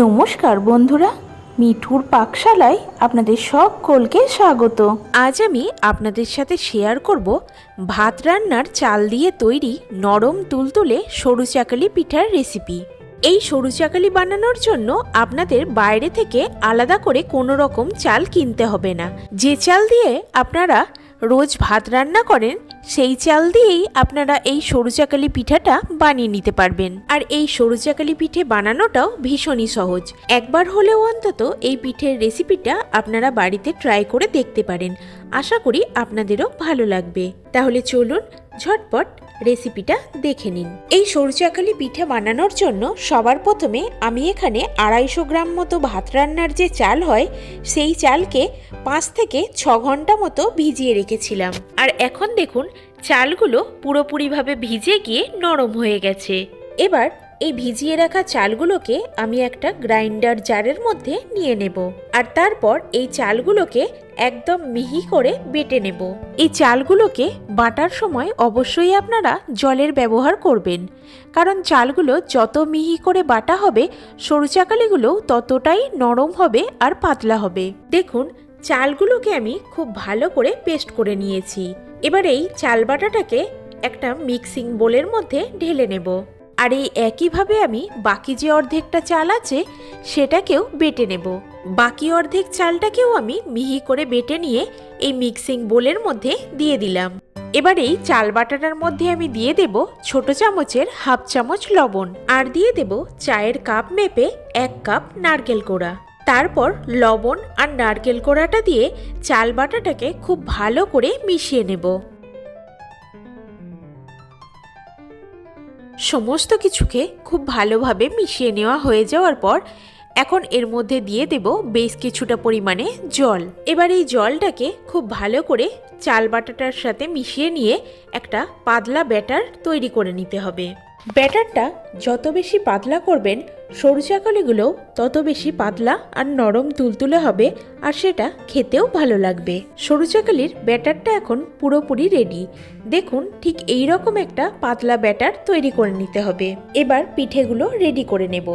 নমস্কার বন্ধুরা, মিঠুর পাকশালায় আপনাদের সকলকে স্বাগত। আজ আমি আপনাদের সাথে শেয়ার করব ভাত রান্নার চাল দিয়ে তৈরি নরম তুলতুলে সরু চাকালি পিঠার রেসিপি এই সরু চাকালি বানানোর জন্য আপনাদের বাইরে থেকে আলাদা করে কোনো রকম চাল কিনতে হবে না। যে চাল দিয়ে আপনারা রোজ ভাত রান্না করেন সেই চাল দিয়েই আপনারা এই সরুচাকালি পিঠাটা বানিয়ে নিতে পারবেন। আর এই সরু চাকালি পিঠে বানানোটাও ভীষণই সহজ। একবার হলেও অন্তত এই পিঠের রেসিপিটা আপনারা বাড়িতে ট্রাই করে দেখতে পারেন। আশা করি আপনাদেরও ভালো লাগবে। তাহলে চলুন ঝটপট রেসিপিটা দেখে নিন। এই সরুচাকালি পিঠে বানানোর জন্য সবার প্রথমে আমি এখানে আড়াইশো গ্রাম মতো ভাত রান্নার যে চাল হয়, সেই চালকে পাঁচ থেকে ছ ঘণ্টা মতো ভিজিয়ে রেখেছিলাম। আর এখন দেখুন, চালগুলো পুরোপুরিভাবে ভিজে গিয়ে নরম হয়ে গেছে। এবার এই ভিজিয়ে রাখা চালগুলোকে আমি একটা গ্রাইন্ডার জারের মধ্যে নিয়ে নেব। আর তারপর এই চালগুলোকে একদম মিহি করে বেটে নেব। এই চালগুলোকে বাটার সময় অবশ্যই আপনারা জলের ব্যবহার করবেন। কারণ চালগুলো যত মিহি করে বাটা হবে, সরু চাকালিগুলো ততটাই নরম হবে আর পাতলা হবে। দেখুন, চালগুলোকে আমি খুব ভালো করে পেস্ট করে নিয়েছি। এবার এই চাল বাটাটাকে একটা মিক্সিং বোলের মধ্যে ঢেলে নেব। আর এই একইভাবে আমি বাকি যে অর্ধেকটা চাল আছে, সেটাকেও বেটে নেব। বাকি অর্ধেক চালটাকেও আমি মিহি করে বেটে নিয়ে এই মিক্সিং বোলের মধ্যে দিয়ে দিলাম। এবার এই চাল বাটাটার মধ্যে আমি দিয়ে দেব ছোট চামচের হাফ চামচ লবণ আর দিয়ে দেব চায়ের কাপ মেপে এক কাপ নারকেল কোড়া। তারপর লবণ আর নারকেল কোড়াটা দিয়ে চাল বাটাটাকে খুব ভালো করে মিশিয়ে নেব। সমস্ত কিছুকে খুব ভালোভাবে মিশিয়ে নেওয়া হয়ে যাওয়ার পর এখন এর মধ্যে দিয়ে দেব বেশ কিছুটা পরিমাণে জল। এবার এই জলটাকে খুব ভালো করে চাল বাটাটার সাথে মিশিয়ে নিয়ে একটা পাতলা ব্যাটার তৈরি করে নিতে হবে। ব্যাটারটা যত বেশি পাতলা করবেন সরু চাকালিগুলোও তত বেশি পাতলা আর নরম তুলতুলে হবে, আর সেটা খেতেও ভালো লাগবে। সরু চাকালির ব্যাটারটা এখন পুরোপুরি রেডি দেখুন, ঠিক এই রকম একটা পাতলা ব্যাটার তৈরি করে নিতে হবে। এবার পিঠেগুলো রেডি করে নেব।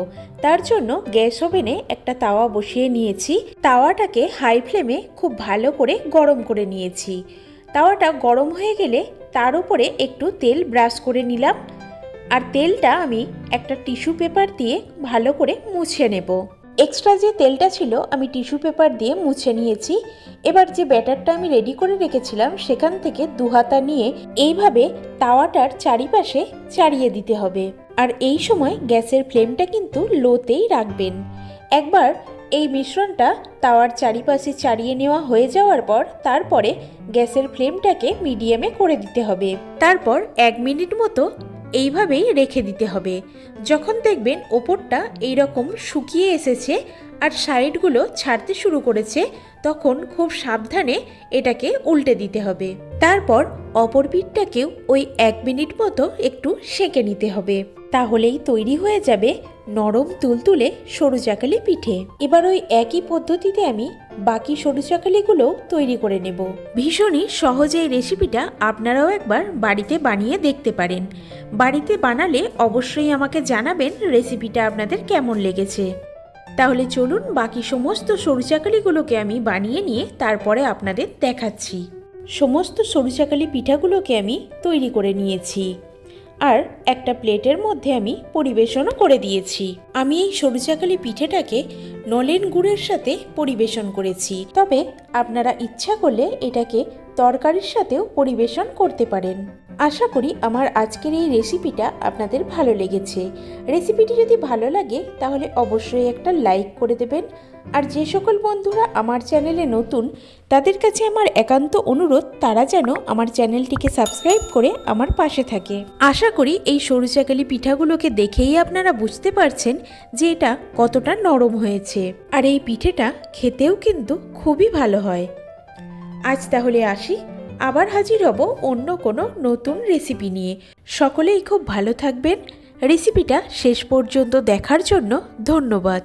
তার জন্য গ্যাস ওভেনে একটা তাওয়া বসিয়ে নিয়েছি। তাওয়াটাকে হাই ফ্লেমে খুব ভালো করে গরম করে নিয়েছি। তাওয়াটা গরম হয়ে গেলে তার উপরে একটু তেল ব্রাশ করে নিলাম। আর তেলটা আমি একটা টিস্যু পেপার দিয়ে ভালো করে মুছে নেব। এক্সট্রা যে তেলটা ছিল আমি টিস্যু পেপার দিয়ে মুছে নিয়েছি। এবার যে ব্যাটারটা আমি রেডি করে রেখেছিলাম সেখান থেকে দু হাতা নিয়ে এইভাবে তাওয়াটার চারিপাশে চাড়িয়ে দিতে হবে। আর এই সময় গ্যাসের ফ্লেমটা কিন্তু লোতেই রাখবেন। একবার এই মিশ্রণটা তাওয়ার চারিপাশে চাড়িয়ে নেওয়া হয়ে যাওয়ার পর তারপরে গ্যাসের ফ্লেমটাকে মিডিয়ামে করে দিতে হবে। তারপর এক মিনিট মতো এইভাবেই রেখে দিতে হবে। যখন দেখবেন ওপরটা এইরকম শুকিয়ে এসেছে আর সাইডগুলো ছাড়তে শুরু করেছে, তখন খুব সাবধানে এটাকে উল্টে দিতে হবে। তারপর অপর পিঠটাকেও ওই এক মিনিট মতো একটু সেঁকে নিতে হবে। তাহলেই তৈরি হয়ে যাবে নরম তুলতুলে সরু চাকালি পিঠে। এবার ওই একই পদ্ধতিতে আমি বাকি সরু চাকালিগুলো তৈরি করে নেব। ভীষণই সহজে এই রেসিপিটা আপনারাও একবার বাড়িতে বানিয়ে দেখতে পারেন। বাড়িতে বানালে অবশ্যই আমাকে জানাবেন রেসিপিটা আপনাদের কেমন লেগেছে। তাহলে চলুন বাকি সমস্ত সরু চাকালিগুলোকে আমি বানিয়ে নিয়ে তারপরে আপনাদের দেখাচ্ছি। সমস্ত সরু চাকালি পিঠাগুলোকে আমি তৈরি করে নিয়েছি। আর একটা প্লেটের মধ্যে আমি পরিবেশনও করে দিয়েছি। আমি এই সরু চাকালি পিঠেটাকে নলেন গুড়ের সাথে পরিবেশন করেছি। তবে আপনারা ইচ্ছা করলে এটাকে তরকারির সাথেও পরিবেশন করতে পারেন। আশা করি আমার আজকের এই রেসিপিটা আপনাদের ভালো লেগেছে। রেসিপিটি যদি ভালো লাগে, তাহলে অবশ্যই একটা লাইক করে দেবেন। আর যে সকল বন্ধুরা আমার চ্যানেলে নতুন, তাদের কাছে আমার একান্ত অনুরোধ, তারা যেন আমার চ্যানেলটিকে সাবস্ক্রাইব করে আমার পাশে থাকে। আশা করি এই সরু চাকালি পিঠাগুলোকে দেখেই আপনারা বুঝতে পারছেন যে এটা কতটা নরম হয়েছে। আর এই পিঠেটা খেতেও কিন্তু খুবই ভালো হয়। আজ তাহলে আসি। আবার হাজির হব অন্য কোনো নতুন রেসিপি নিয়ে। সকলেই খুব ভালো থাকবেন। রেসিপিটা শেষ পর্যন্ত দেখার জন্য ধন্যবাদ।